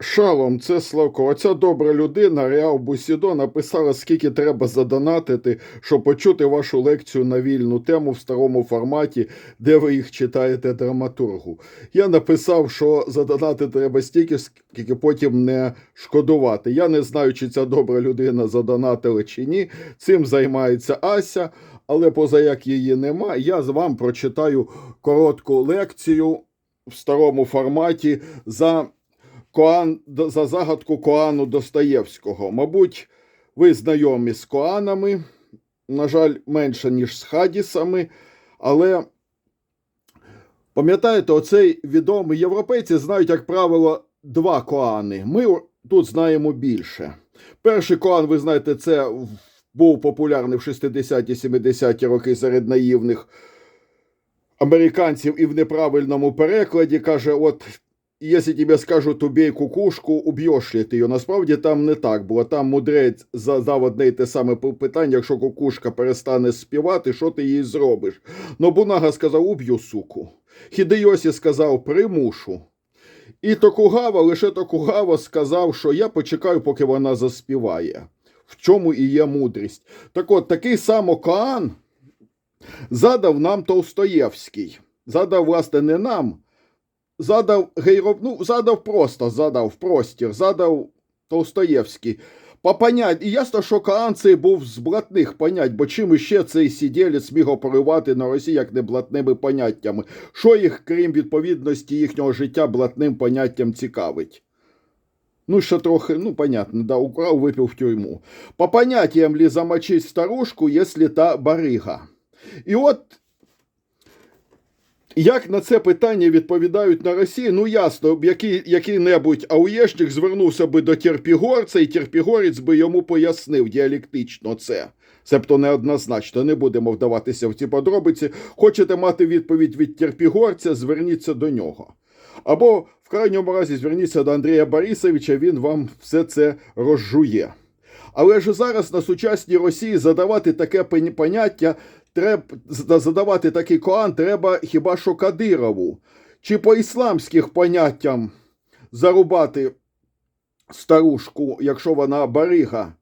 Шалом, це Славко. Оця добра людина, Реал Бусідо, написала, скільки треба задонатити, щоб почути вашу лекцію на вільну тему в старому форматі, де ви їх читаєте драматургу. Я написав, що задонатити треба стільки, скільки потім не шкодувати. Я не знаю, чи ця добра людина задонатила чи ні. Цим займається Ася, але поза як її нема, я з вам прочитаю коротку лекцію в старому форматі за. Коан за загадку Коану Достоєвського. Мабуть, ви знайомі з Коанами, на жаль, менше, ніж з Хадісами, але пам'ятаєте, оцей відомий європейці знають, як правило, два Коани. Ми тут знаємо більше. Перший Коан, ви знаєте, це був популярний в 60-70-ті роки серед наївних американців і в неправильному перекладі каже: от. Якщо тебе скажуть убей кукушку, уб'єш ли ти її. Насправді там не так було. Там мудрець задав одне й те саме питання, якщо кукушка перестане співати, що ти їй зробиш? Нобунага сказав, уб'ю суку. Хідейосі сказав, примушу. І Токугава, лише Токугава сказав, що я почекаю, поки вона заспіває. В чому і є мудрість. Так от, такий само Каан задав нам Толстоєвський. Задав, власне, не нам задав Гейроб, ну, задав просто, задав простір, задав Толстоєвський. По понять, і ясно, що Каан цей був з блатних понять, бо чим іще цей сиділець міг оперувати на Росії, як не блатними поняттями. Що їх, крім відповідності їхнього життя, блатним поняттям цікавить? Ну, ще трохи, ну, понятно, да, украв, випив в тюрму. По поняттям ли замочить старушку, якщо та барига? І от як на це питання відповідають на Росії? Ну ясно, який, який-небудь ауєшник звернувся би до Терпігорця, і Терпігорець би йому пояснив діалектично це. Себто неоднозначно, не будемо вдаватися в ці подробиці. Хочете мати відповідь від Терпігорця, зверніться до нього. Або, в крайньому разі, зверніться до Андрія Борисовича, він вам все це розжує. Але ж зараз на сучасній Росії задавати таке поняття треба задавати такий коан треба хіба що Кадирову, чи по ісламських поняттям зарубати старушку, якщо вона барига.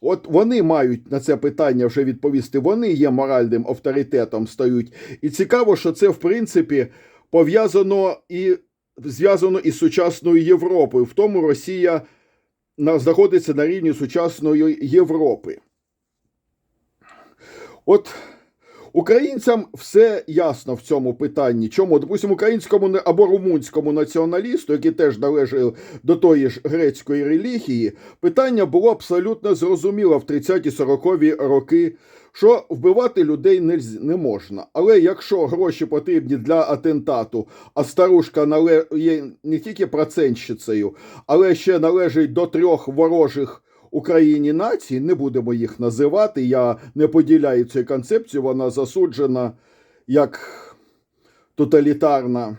От вони мають на це питання вже відповісти. Вони є моральним авторитетом стають. І цікаво, що це в принципі пов'язано і зв'язано із сучасною Європою. В тому Росія знаходиться на рівні сучасної Європи. От Українцям все ясно в цьому питанні. Чому, допустимо, українському або румунському націоналісту, який теж належав до тої ж грецької релігії, питання було абсолютно зрозуміло в 30-40-ві роки, що вбивати людей не, не можна. Але якщо гроші потрібні для атентату, а старушка нале... є не тільки процентщицею, але ще належить до трьох ворожих. Україні нації, не будемо їх називати. Я не поділяю цю концепцію, вона засуджена як тоталітарна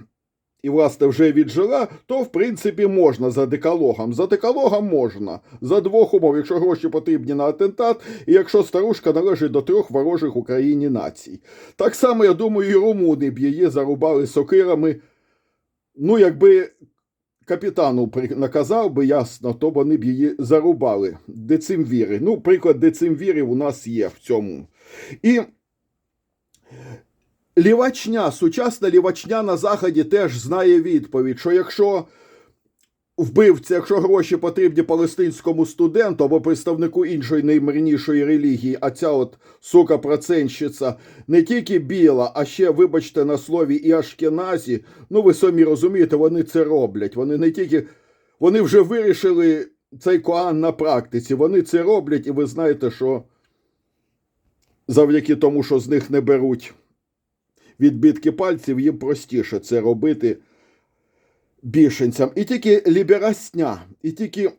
і, власне, вже віджила, то, в принципі, можна за декалогом. За декалогом можна. За двох умов, якщо гроші потрібні на атентат, і якщо старушка належить до трьох ворожих Україні націй. Так само, я думаю, і румуни б її зарубали сокирами. Ну, якби капітану наказав би ясно, то вони б її зарубали. Децимвіри. Ну, приклад децимвірів у нас є в цьому. І лівачня, сучасна лівачня на Заході теж знає відповідь, що якщо вбивця, якщо гроші потрібні палестинському студенту або представнику іншої наймирнішої релігії, а ця от сука процентщиця не тільки біла, а ще, вибачте, на слові і ашкеназі, ну ви самі розумієте, вони це роблять. Вони не тільки вони вже вирішили цей коан на практиці. Вони це роблять, і ви знаєте, що завдяки тому, що з них не беруть відбитки пальців, їм простіше це робити біженцям. І тільки ліберасня, і тільки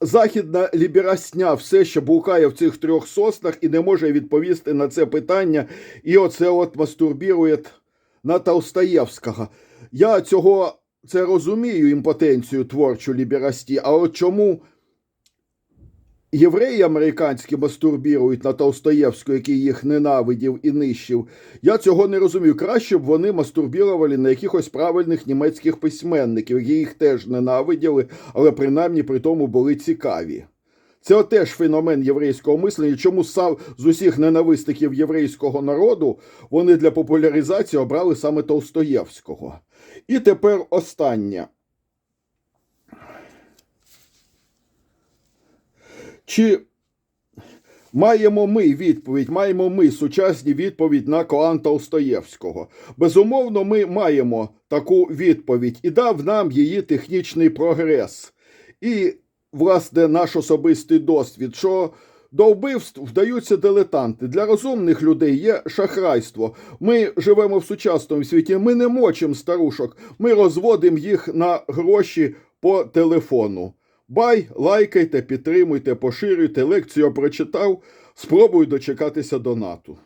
західна ліберасня все ще блукає в цих трьох соснах і не може відповісти на це питання. І оце от мастурбірує на Толстаєвського. Я цього це розумію, імпотенцію творчу ліберасті, а от чому євреї американські мастурбірують на Толстоєвську, який їх ненавидів і нищив. Я цього не розумію. Краще б вони мастурбірували на якихось правильних німецьких письменників, які їх теж ненавиділи, але принаймні при тому були цікаві. Це теж феномен єврейського мислення. Чому сам з усіх ненависників єврейського народу вони для популяризації обрали саме Толстоєвського. І тепер останнє. Чи маємо ми відповідь, маємо ми сучасні відповідь на Коан Толстоєвського? Безумовно, ми маємо таку відповідь і дав нам її технічний прогрес. І, власне, наш особистий досвід, що до вбивств вдаються дилетанти. Для розумних людей є шахрайство. Ми живемо в сучасному світі, ми не мочимо старушок, ми розводимо їх на гроші по телефону. Бай, лайкайте, підтримуйте, поширюйте. Лекцію прочитав. Спробую дочекатися донату.